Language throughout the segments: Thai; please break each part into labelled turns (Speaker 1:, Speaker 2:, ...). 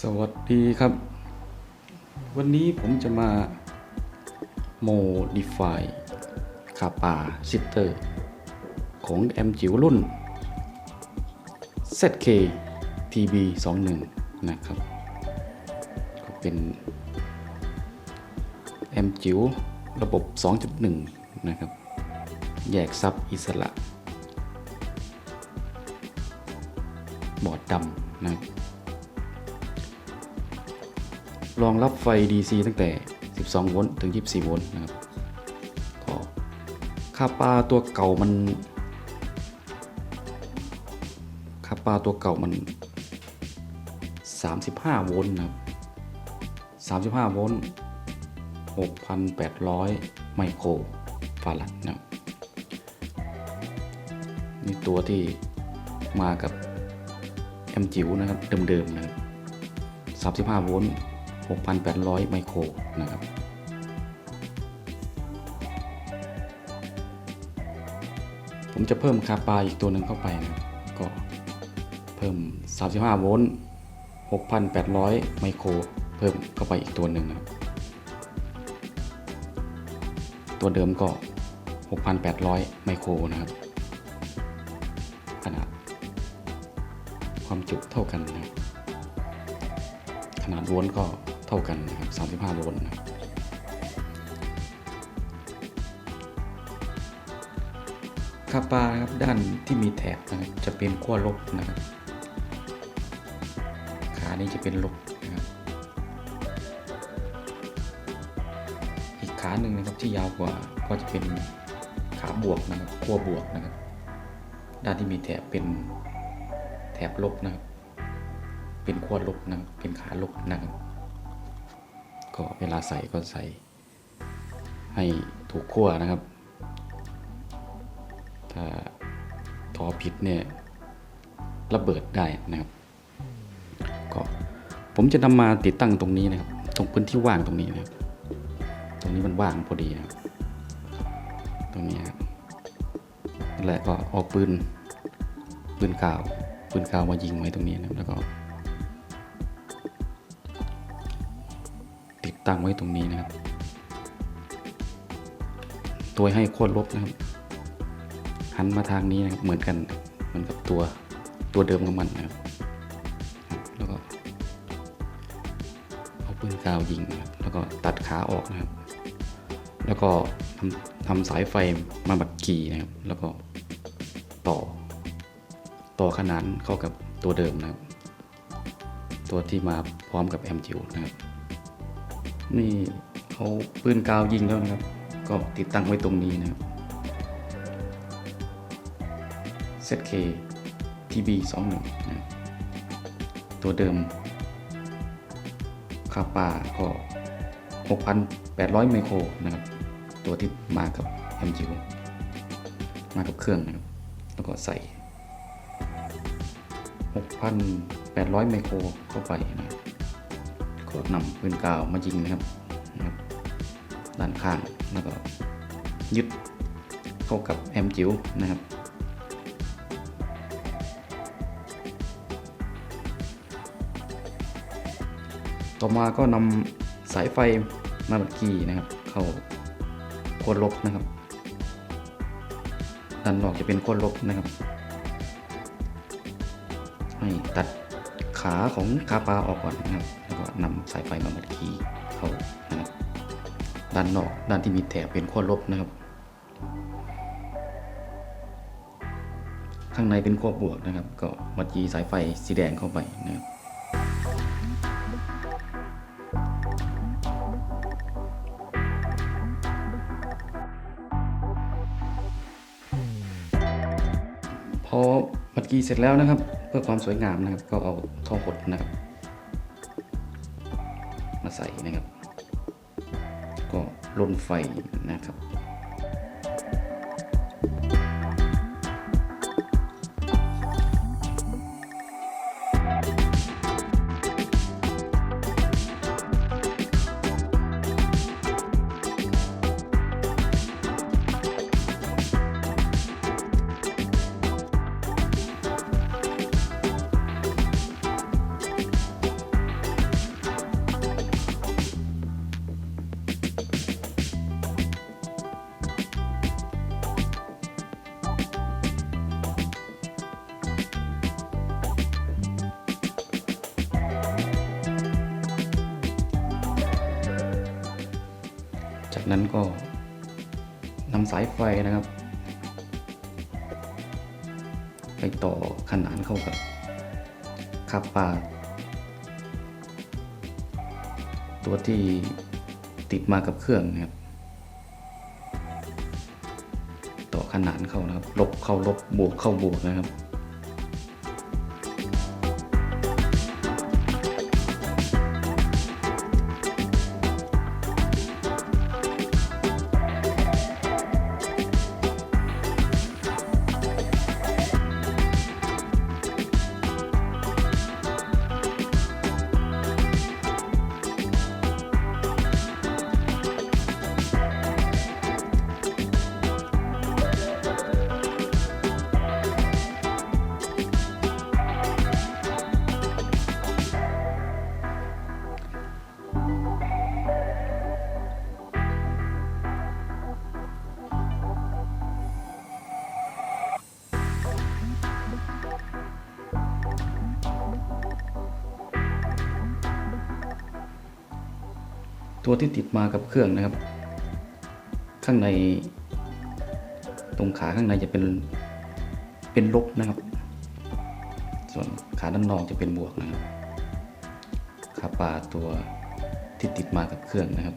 Speaker 1: สวัสดีครับ วันนี้ผมจะมา modify คาปาซิสเตอร์ ของแอมจิ๋วรุ่น ZK TB 21นะครับ ก็เป็นแอมจิ๋วระบบ 2.1 นะครับ แยกซับอิสระ บอร์ดดำนะครับ รองรับไฟ DC ตั้งแต่ 12 โวลต์ถึง 24 โวลต์นะครับก็คาปาตัวเก่ามันคาปาตัวเก่ามัน 35 โวลต์นะครับ 35 โวลต์ 6,800 ไมโครฟารัดนะครับนี่ตัวที่มากับแอมจิ๋วนะครับเดิมๆนะครับ35 โวลต์ 6,800 ไมโครนะครับผมจะเพิ่มคาปาอีกตัวหนึ่งเข้าไปนะก็เพิ่ม 35 โวลต์ 6,800 ไมโคร เพิ่มเข้าไปอีกตัวหนึ่งนะตัวเดิมก็ 6,800 ไมโครนะครับ ขนาด ความจุเท่ากันนะ ขนาดโวลต์ก็ ท่ากันนะครับ35โวลต์นะครับคาปานะครับด้านที่มีแถบนะครับจะเป็นขั้วลบนะครับ ขานี้จะเป็นลบนะครับอีกขาหนึ่งนะครับที่ยาวกว่าก็จะเป็นขาบวกนะครับขั้วบวกนะครับ ด้านที่มีแถบเป็นแถบลบนะครับ เป็นขั้วลบนะครับเป็นขาลบนะครับ ก็เวลาใส่ก็ใส่ให้ถูกขั้วนะครับ ถ้าทอผิดเนี่ยระเบิดได้นะครับ ก็ผมจะนำมาติดตั้งตรงนี้นะครับ ตรงพื้นที่ว่างตรงนี้นะครับ ตรงนี้มันว่างพอดีนะครับตรงนี้ครับนั่นแหละก็เอาปืนปืนกาวปืนกาวมายิงไว้ตรงนี้นะครับแล้วก็ ตั้งไว้ตรงนี้นะครับ ตัวให้โคตรลบนะครับหันมาทางนี้นะครับเหมือนกันเหมือนกับตัวตัวเดิมของมันนะครับแล้วก็เอาปืนกาวยิงนะครับแล้วก็ตัดขาออกนะครับ แล้วก็ทำทำสายไฟมาบัดกีนะครับ แล้วก็ต่อ ต่อขนานเข้ากับตัวเดิมนะครับ ตัวที่มาพร้อมกับแอมจิวนะครับ นี่เขาปืนกาวยิงแล้วนะครับ ก็ติดตั้งไว้ตรงนี้นะครับ ZK TB 2 1นะตัวเดิมคาปาก็ 6,800 ไมโครนะครับ ตัวที่มากับ MGU มากับเครื่องนะครับ แล้วก็ใส่ 6,800 ไมโครเข้าไปนะครับ ก็นำปืนกาวมายิงนะครับนะครับ ด้านข้างแล้วก็ยึดเข้ากับแอมจิ๋วนะครับต่อมาก็นำสายไฟมาบัดกีนะครับ เข้าโคนลบนะครับด้านนอกจะเป็นโคนลบนะครับ ให้ตัดขาของคาปาออกก่อนนะครับ ก็นำสายไฟมาบัดกีเข้านะครับด้านนอกด้านที่มีแถบเป็นขั้วลบนะครับ ข้างในเป็นขั้วบวกนะครับ ก็มัดยีสายไฟสีแดงเข้าไปนะครับพอมัดกีเสร็จแล้วนะครับ เพื่อความสวยงามนะครับ ก็เอาท่อหดนะครับ ลนไฟนะครับ จากนั้นก็นำสายไฟนะครับ ไปต่อขนานเข้ากับคาบปาตัวที่ติดมากับเครื่องนะครับ ต่อขนานเข้านะครับ ลบเข้าลบบวกเข้าบวกนะครับ ตัวที่ติดมากับเครื่องนะครับ ข้างในตรงขาข้างในจะเป็นเป็นลบนะครับ ส่วนขาด้านนอกจะเป็นบวกนะครับขาปลาตัวที่ติดมากับเครื่องนะครับ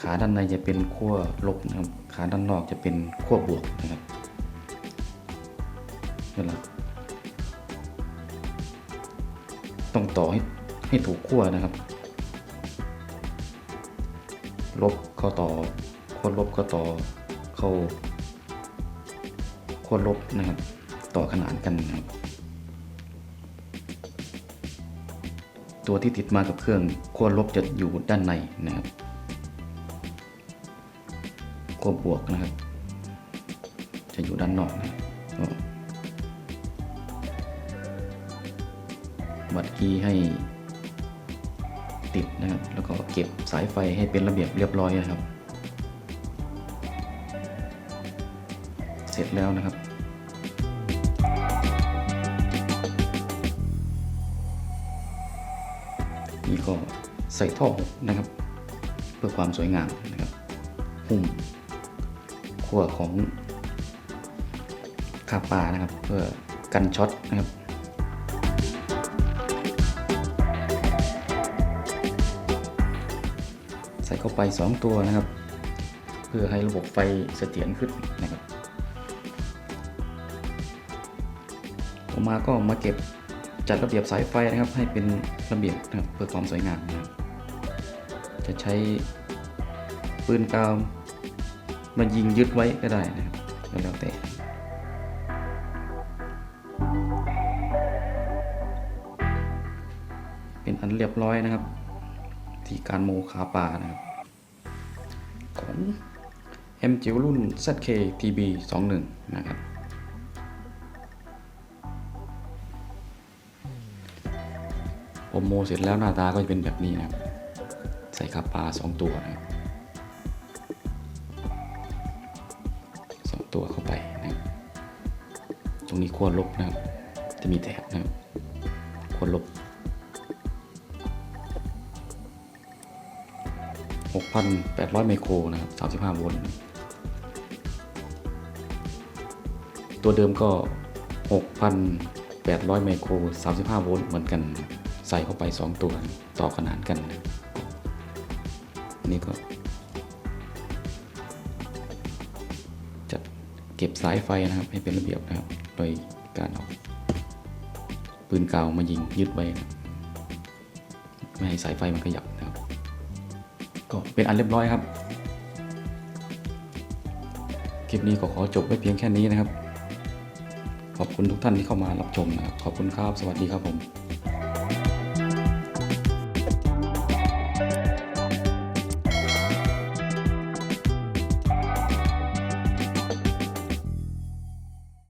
Speaker 1: ขาด้านในจะเป็นขั้วลบนะครับ ขาด้านนอกจะเป็นขั้วบวกนะครับเวลาต้องต่อให้ให้ถูกขั้วนะครับ ลบเข้าต่อขั้วลบเข้าต่อเข้าขั้วลบนะครับ ต่อขนานกันนะครับตัวที่ติดมากับเครื่องขั้วลบจะอยู่ด้านในนะครับขั้วบวกนะครับ จะอยู่ด้านนอกนะครับก็วัดคีย์ให้ ติดนะครับ แล้วก็เก็บสายไฟให้เป็นระเบียบเรียบร้อยนะครับ เสร็จแล้วนะครับนี่ก็ใส่ท่อนะครับ เพื่อความสวยงามนะครับหุ้มขั้วของคาปลานะครับ เพื่อกันช็อตนะครับ ใส่เข้าไป 2 ตัวนะครับ เพื่อให้ระบบไฟเสถียรขึ้นนะครับต่อมาก็มาเก็บจัดระเบียบสายไฟนะครับ ให้เป็นระเบียบนะครับเพื่อความสวยงามนะครับจะใช้ปืนกาวมายิงยึดไว้ก็ได้นะครับแล้วแต่เป็นอันเรียบร้อยนะครับ ทีการโมคาปานะครับ ของ m จิวรุ่น ZK TB 21นะครับ ผมโมเสร็จแล้วหน้าตาก็จะเป็นแบบนี้นะครับ ใส่คาปลา2 ตัวนะครับสองตัวเข้าไปนะครับตรงนี้ขั้วลบนะครับ จะมีแถบนะครับขั้วลบ 6,800 ไมโครนะครับ 35 โวลต์ ตัวเดิมก็ 6,800 ไมโคร 35 โวลต์เหมือนกัน ใส่เข้าไป 2 ตัวต่อขนานกันนะอันนี้ก็ จัดเก็บสายไฟนะครับ ให้เป็นระเบียบนะครับ โดยการเอาปืนกาวมายิงยึดไว้นะไม่ให้สายไฟมันขยับ ก็เป็นอันเรียบร้อยครับ คลิปนี้ก็ขอจบไว้เพียงแค่นี้นะครับ ขอบคุณทุกท่านที่เข้ามารับชมนะครับ ขอบคุณครับ สวัสดีครับผม